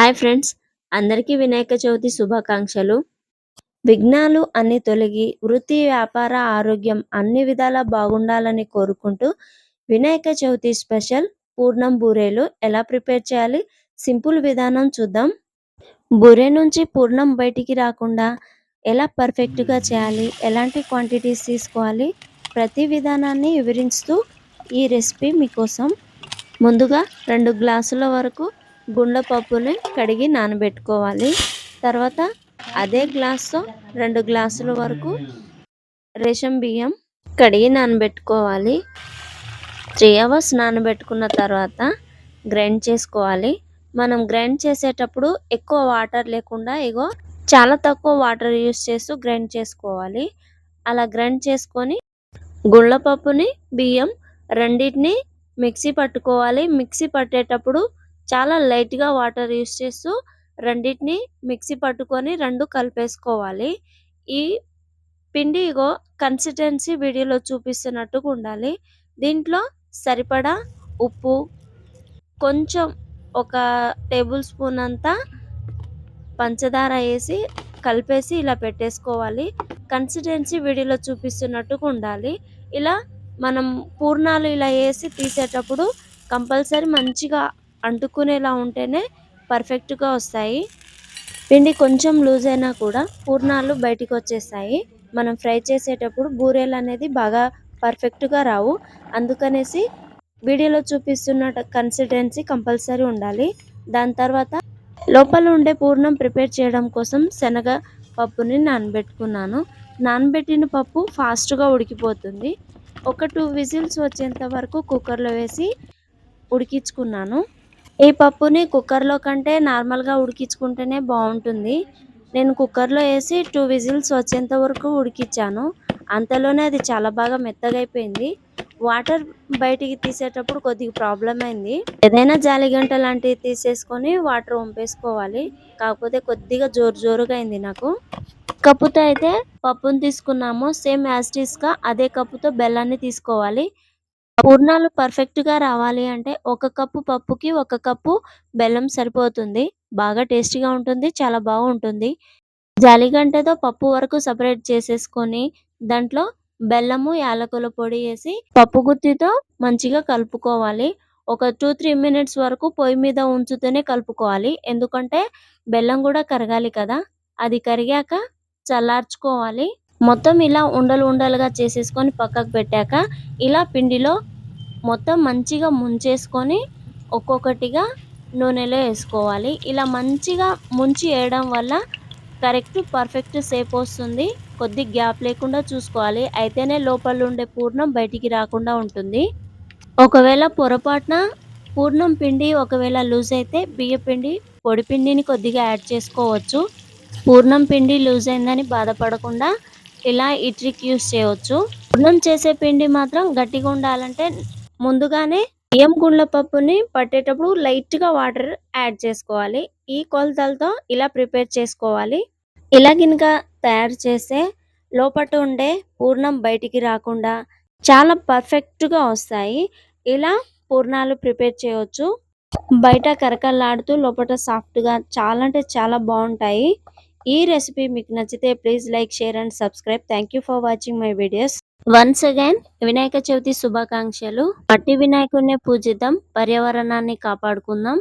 Hi friends. అందరికీ వినాయక చవితి శుభాకాంక్షలు. విఘ్నాలు అన్ని తొలగి వృత్తి వ్యాపార ఆరోగ్యం అన్ని విధాలా బాగుండాలని కోరుకుంటూ వినాయక చవితి స్పెషల్ పూర్ణం బూరేలు ఎలా ప్రిపేర్ చేయాలి? సింపుల్ విధానం చూద్దాం. బూరె నుంచి పూర్ణం బయటికి రాకుండా ఎలా పర్ఫెక్ట్గా చేయాలి? ఎలాంటి క్వాంటిటీస్ తీసుకోవాలి? ప్రతి విధానాన్ని వివరిస్తూ ఈ రెసిపీ మీకోసం ముందుగా రెండు గ్లాసుల వరకు గుండెపప్పుని కడిగి నానబెట్టుకోవాలి. తర్వాత అదే గ్లాస్తో రెండు గ్లాసుల వరకు రేషన్ బియ్యం కడిగి నానబెట్టుకోవాలి. త్రీ అవర్స్ నానబెట్టుకున్న తర్వాత గ్రైండ్ చేసుకోవాలి. మనం గ్రైండ్ చేసేటప్పుడు ఎక్కువ వాటర్ లేకుండా ఇగో చాలా తక్కువ వాటర్ యూస్ చేస్తూ గ్రైండ్ చేసుకోవాలి. అలా గ్రైండ్ చేసుకొని గుళ్ళపప్పుని బియ్యం రెండింటిని మిక్సీ పట్టుకోవాలి. మిక్సీ పట్టేటప్పుడు చాలా లైట్గా వాటర్ యూస్ చేస్తూ రెండింటిని మిక్సీ పట్టుకొని రెండు కలిపేసుకోవాలి. ఈ పిండి ఇగో కన్సిస్టెన్సీ వీడియోలో చూపిస్తున్నట్టుగా ఉండాలి. దీంట్లో సరిపడా ఉప్పు కొంచెం ఒక టేబుల్ స్పూన్ అంతా పంచదార వేసి కలిపేసి ఇలా పెట్టేసుకోవాలి. కన్సిస్టెన్సీ వీడియోలో చూపిస్తున్నట్టుగా ఉండాలి. ఇలా మనం పూర్ణాలు ఇలా వేసి తీసేటప్పుడు కంపల్సరీ మంచిగా అంటుకునేలా ఉంటేనే పర్ఫెక్ట్గా వస్తాయి. పిండి కొంచెం లూజ్ అయినా కూడా పూర్ణాలు బయటికి వచ్చేస్తాయి. మనం ఫ్రై చేసేటప్పుడు బూరెలు అనేది బాగా పర్ఫెక్ట్గా రావు. అందుకనేసి వీడియోలో చూపిస్తున్న కన్సిస్టెన్సీ కంపల్సరీ ఉండాలి. దాని తర్వాత లోపల ఉండే పూర్ణం ప్రిపేర్ చేయడం కోసం శనగ పప్పుని నానబెట్టుకున్నాను. నానబెట్టిన పప్పు ఫాస్ట్గా ఉడికిపోతుంది. ఒక టూ విజిల్స్ వచ్చేంత వరకు కుక్కర్లో వేసి ఉడికించుకున్నాను. ఈ పప్పుని కుక్కర్లో కంటే నార్మల్గా ఉడికించుకుంటేనే బాగుంటుంది. నేను కుక్కర్లో వేసి టూ విజిల్స్ వచ్చేంత వరకు ఉడికించాను అంతలోనే అది చాలా బాగా మెత్తగా అయిపోయింది వాటర్ బయటికి తీసేటప్పుడు కొద్దిగా ప్రాబ్లం అయింది. ఏదైనా జాలిగంట లాంటివి తీసేసుకొని వాటర్ వంపేసుకోవాలి. కాకపోతే కొద్దిగా జోరు జోరుగా అయింది నాకు. కప్పుతో అయితే పప్పును తీసుకున్నాము. సేమ్ యాస్టీస్గా అదే కప్పుతో బెల్లాన్ని తీసుకోవాలి. పూర్ణాలు పర్ఫెక్ట్గా రావాలి అంటే ఒక కప్పు పప్పుకి ఒక కప్పు బెల్లం సరిపోతుంది. బాగా టేస్టీగా ఉంటుంది. చాలా బాగుంటుంది. జాలిగంటతో పప్పు వరకు సపరేట్ చేసేసుకొని దాంట్లో బెల్లము యాలకుల పొడి వేసి పప్పు గుత్తితో మంచిగా కలుపుకోవాలి. ఒక టూ త్రీ మినిట్స్ వరకు పొయ్యి మీద ఉంచుతూనే కలుపుకోవాలి. ఎందుకంటే బెల్లం కూడా కరగాలి కదా. అది కరిగాక చల్లార్చుకోవాలి. మొత్తం ఇలా ఉండలు ఉండలుగా చేసేసుకొని పక్కకు పెట్టాక ఇలా పిండిలో మొత్తం మంచిగా ముంచేసుకొని ఒక్కొక్కటిగా నూనెలో వేసుకోవాలి. ఇలా మంచిగా ముంచి వేయడం వల్ల కరెక్ట్ పర్ఫెక్ట్ సేఫ్ వస్తుంది. కొద్ది గ్యాప్ లేకుండా చూసుకోవాలి. అయితేనే లోపల ఉండే పూర్ణం బయటికి రాకుండా ఉంటుంది. ఒకవేళ పొరపాటున పూర్ణం పిండి ఒకవేళ లూజ్ అయితే బియ్య పిండి పొడి పిండిని కొద్దిగా యాడ్ చేసుకోవచ్చు. పూర్ణం పిండి లూజ్ అయిందని బాధపడకుండా ఇలా ఈ ట్రిక్ యూస్ చేయవచ్చు. పూర్ణం చేసే పిండి మాత్రం గట్టిగా ఉండాలంటే ముందుగానే బియ్యం గుండ్ల పప్పుని పట్టేటప్పుడు లైట్గా వాటర్ యాడ్ చేసుకోవాలి. ఈ కొలతలతో ఇలా ప్రిపేర్ చేసుకోవాలి. ఇలా గినక తయారు చేస్తే లోపల ఉండే పూర్ణం బయటికి రాకుండా చాలా పర్ఫెక్ట్గా వస్తాయి. ఇలా పూర్ణాలు ప్రిపేర్ చేయవచ్చు. బయట కరకల్లాడుతూ లోపల సాఫ్ట్గా చాలా అంటే చాలా బాగుంటాయి. ఈ రెసిపీ మీకు నచ్చితే please like share and subscribe thank you for watching my videos once again Vinayaka Chavithi శుభాకాంక్షలు మట్టి వినాయకుడిని పూజిద్దాం పర్యావరణాన్ని కాపాడుకుందాం